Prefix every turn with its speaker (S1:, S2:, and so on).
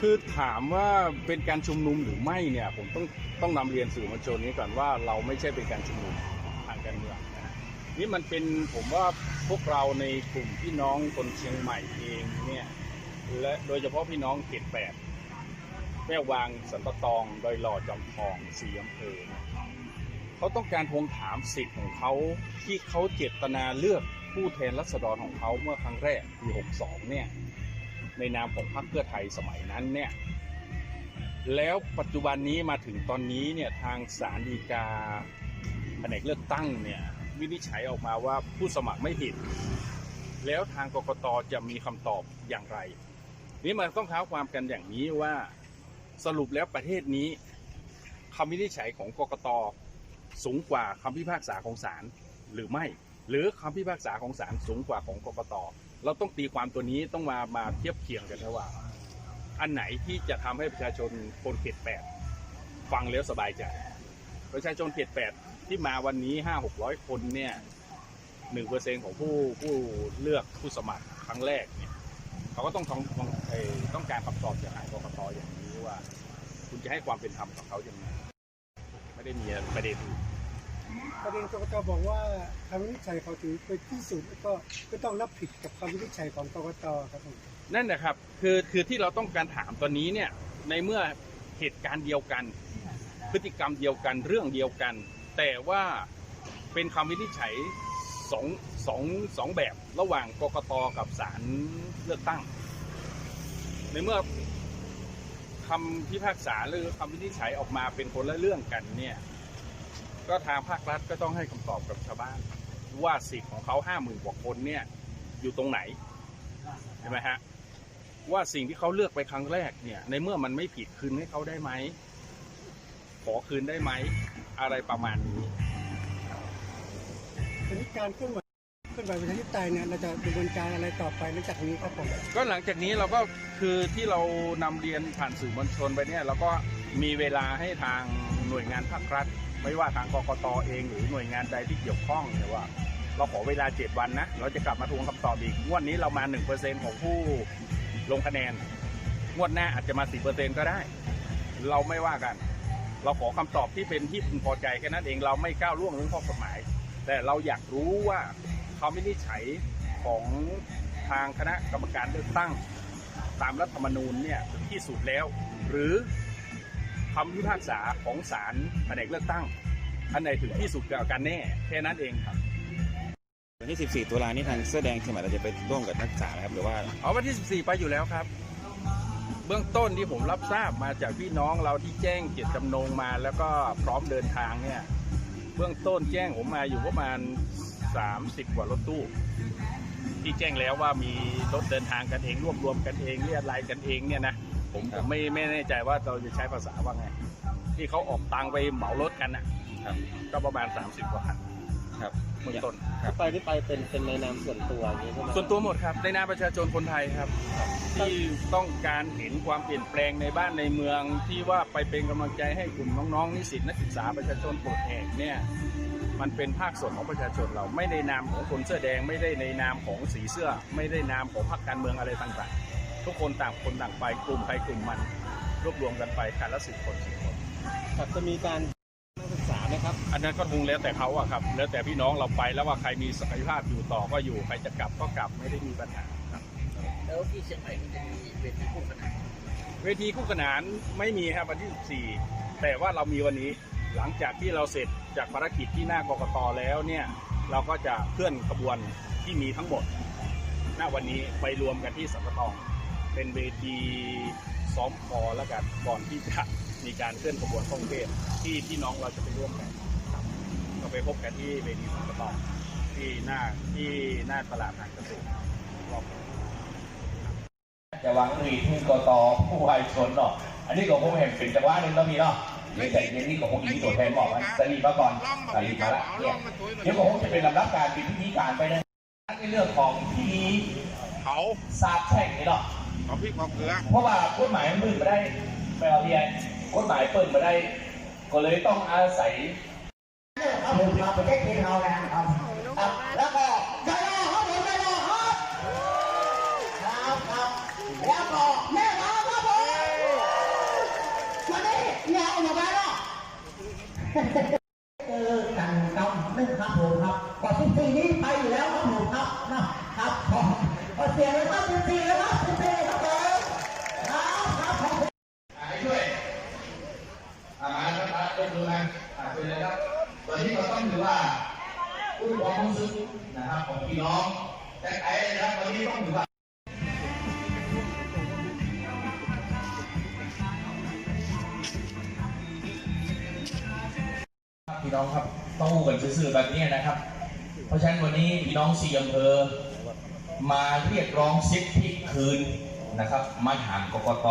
S1: คือถามว่าเป็นการชุมนุมหรือไม่เนี่ยผมต้องต้องนำเรียนสื่อมวลชนนี้ก่อนว่าเราไม่ใช่เป็นการชุมนุมทางการเมืองนะนี่มันเป็นผมว่าพวกเราในกลุ่มพี่น้องคนเชียงใหม่เองเนี่ยและโดยเฉพาะพี่น้องเขตแปดแม่วางสันปะตองดอยหล่อจอมทองสีอำเภอเนี่ยเขาต้องการทวงถามสิทธิ์ของเขาที่เขาเจตนาเลือกผู้แทนรัษฎรของเขาเมื่อครั้งแรกปี62เนี่ย ในนามของพรรคเพื่อไทยสมัยนั้นเนี่ยแล้วปัจจุบันนี้มาถึงตอนนี้เนี่ยทางศาลฎีกาแผนกเลือกตั้งเนี่ยวินิจฉัยออกมาว่าผู้สมัครไม่ผิด แล้วทางกกตจะมีคำตอบอย่างไร นี่มันต้องเท้าความกันอย่างนี้ว่าสรุปแล้วประเทศนี้คำวินิจฉัยของกกตสูงกว่าคำพิพากษาของศาลหรือไม่ หรือคำพิพากษาของศาลสูงกว่าของกกตเราต้องตีความตัวนี้ต้องมามาเทียบเคียงกันนะว่า อันไหนที่จะทำให้ประชาชนคนเขตแปดฟังแล้วสบายใจ ประชาชนเขตแปดที่มาวันนี้ห้าหกร้อยคนเนี่ยหนึ่งเปอร์เซ็นของผู้ผู้เลือกผู้สมัครครั้งแรกเนี่ยเขาก็ต้องต้องต้องการคำตอบจากทางกกตอย่างนี้ว่า คุณจะให้ความเป็นธรรมกับเขาอย่างไรไม่ได้มีประเด็นอื่น
S2: ประเด็นกรกตบอกว่าคำวินิจฉัยเขาถือเป็นที่สุดแล้วก็ก็ต้องรับผิดกับคำวินิจฉัยของกรกตครับผม
S1: นั่นนะครับคือคือที่เราต้องการถามตอนนี้เนี่ยในเมื่อเหตุการณ์เดียวกัน พฤติกรรมเดียวกันเรื่องเดียวกัน แต่ว่าเป็นคำวินิจฉัยสองสองสองแบบระหว่างกกตกับศาลเลือกตั้ง ในเมื่อคำพิพากษาหรือคำวินิจฉัยออกมาเป็นคนละเรื่องกันเนี่ย ก็ทางภาครัฐก็ต้องให้คำตอบกับชาวบ้านว่าสิทธิ์ของเขาห้าหมื่นกว่าคนเนี่ยอยู่ตรงไหนใช่ไหมฮะว่าสิ่งที่เขาเลือกไปครั้งแรกเนี่ย ในเมื่อมันไม่ผิดคืนให้เขาได้ไหมขอคืนได้ไหมอะไรประมาณนี้
S2: ทีนี้การเคลื่อนไหวเคลื่อนไหวประชาธิปไตยเนี่ยเราจะดำเนินการอะไรต่อไปหลังจากนี้ครับผม
S1: ก็หลังจากนี้เราก็คือที่เรานำเรียนผ่านสื่อมวลชนไปเนี่ยเราก็มีเวลาให้ทางหน่วยงานภาครัฐ ไม่ว่าทางกกตเองหรือหน่วยงานใดที่เกี่ยวข้องเนี่ยว่า เราขอเวลา 7 วันนะ เราจะกลับมาทวงคำตอบอีก งวดนี้เรามา 1%ของผู้ลงคะแนน งวดหน้าอาจจะมา 10%ก็ได้ เราไม่ว่ากัน เราขอคำตอบที่เป็นที่พึงพอใจแค่นั้นเองเราไม่ก้าวล่วงเรื่องข้อกฎหมาย แต่เราอยากรู้ว่าเขาไม่ได้ใช้ของทางคณะกรรมการเลือกตั้ง ตามรัฐธรรมนูญเนี่ยที่สุดแล้ว หรือ คำพิพากษาของศาลแผนกเลือกตั้งอันไหนถึงที่สุดกับกันแน่แค่นั้นเองครับ
S3: วันที่ 14 ตุลานี้ทางเสื้อแดงเชียงใหม่เราจะไปร่วมกับนักศึกษาไหมครับหรือว่า
S1: เอาวันที่ 14 ไปอยู่แล้วครับ เบื้องต้นที่ผมรับทราบมาจากพี่น้องเราที่แจ้งเจตจำนงมา แล้วก็พร้อมเดินทางเนี่ยเบื้องต้นแจ้งผมมาอยู่ประมาณ 30 กว่ารถตู้ ที่แจ้งแล้วว่ามีรถเดินทางกันเองรวบรวมกันเองเรียรายกันเองเนี่ยนะ ผม
S3: ค
S1: ผ
S3: รับ
S1: มไม่ไม่แน่ใจว่าเราจะใช้ภาษาว่าไง ที่เขาออกตังค์ไปเหมารถกันนะครับก็ประมาณ 30กว่าคัน
S3: ครับ
S1: เบื้องต้น
S4: ไปที่ไปเป็นเป็นในนามส่วนตัวอย่างนี้ใช่ไหม
S1: ส่วนตัวหมดครับในนามประชาชนคนไทยครับ ที่ต้องการเห็นความเปลี่ยนแปลงในบ้านในเมืองที่ว่าไปเป็นกำลังใจให้กลุ่มน้องๆนิสิตนักศึกษาประชาชนปลดแอกเนี่ยมันเป็นภาคส่วนของประชาชนเราไม่ได้นามของคนเสื้อแดงไม่ได้ในนามของสีเสื้อ ไม่ได้นามของพรรคการเมืองอะไรต่างๆ ทุกคนต่างคนต่างไปกลุ่มใครกลุ่มมันรวบรวมกันไปการละสิบคนสิบคน
S4: ครับจะมีการนักศึกษาไหมครับ
S1: อันนั้นก็คงแล้วแต่เขาอะครับ แล้วแต่พี่น้องเราไปแล้วว่าใครมีศักยภาพอยู่ต่อก็อยู่ใครจะกลับก็กลับไม่ได้มีปัญหาครับ
S5: แล้วที่เชียงใหม่มันจะมีเวทีคู่ขนาน
S1: เวทีคู่ขนานไม่มีครับวันที่ 14 แต่ว่าเรามีวันนี้หลังจากที่เราเสร็จจากภารกิจที่หน้ากกตแล้วเนี่ยเราก็จะเคลื่อนขบวนที่มีทั้งหมด ณวันนี้ไปรวมกันที่สัมปทอง เป็นเวทีซ้อมคอแล้วกันก่อนที่จะมีการเคลื่อนขบวนท่องเทศที่พี่น้องเราจะไปร่วมกันครับก็ไปพบกันที่เวทีสัมปทองที่หน้าที่หน้าตลาดทางเกษตรรอบ
S6: จะวางรีที่กตผู้วายชนเนาะอันนี้ก็คงเห็นเป็นจังหวะหนึ่งแล้วมีเนาะนี่แต่เย็นนี่ก็คงมีตัวแทนบอกว่าสลีมาก่อนสลีมาละเนี่ยเดี๋ยวก็คงจะเป็นลำดับการเป็นพิธีการไปนะในเรื่องของพิธี
S7: เขา
S6: สาบแช่งนี่เนาะ
S7: เอาพริกเอาเกลือ
S6: เพราะว่ากฎหมายมันมืดมาได้ไปเอาเรียนกฎหมายเปิดมาได้ ก็เลยต้องอาศัย
S8: เอาผมมาไปแค่กินเอานะครับครับแล้วก็ยาลาครับผมยาลาครับครับครับแล้วก็แม่มาครับผมอย่าไปเนาะเออกันกำนึกครับผมครับก่อนสิบสี่นี้ไปอยู่แล้วครับผมครับนะครับขอขอเสียงเลยครับสิบสี่แล้วครับสิบสี่ครับผมครับครับขอบคุณ
S6: ให้ช่วยอามาแล้วครับยกมือมาอ่าช่วยเลยครับตอนนี้เราต้องถือว่าผู้ความรู้สึก นะครับของพี่น้อง แต่ไอ้นะครับตอนนี้ต้องถือว่าพี่น้องครับต้องอู้กันซื่อๆแบบนี้นะครับ เพราะฉะนั้นวันนี้พี่น้องสี่อำเภอมาเรียกร้องสิทธิคืนนะครับมาถามกกต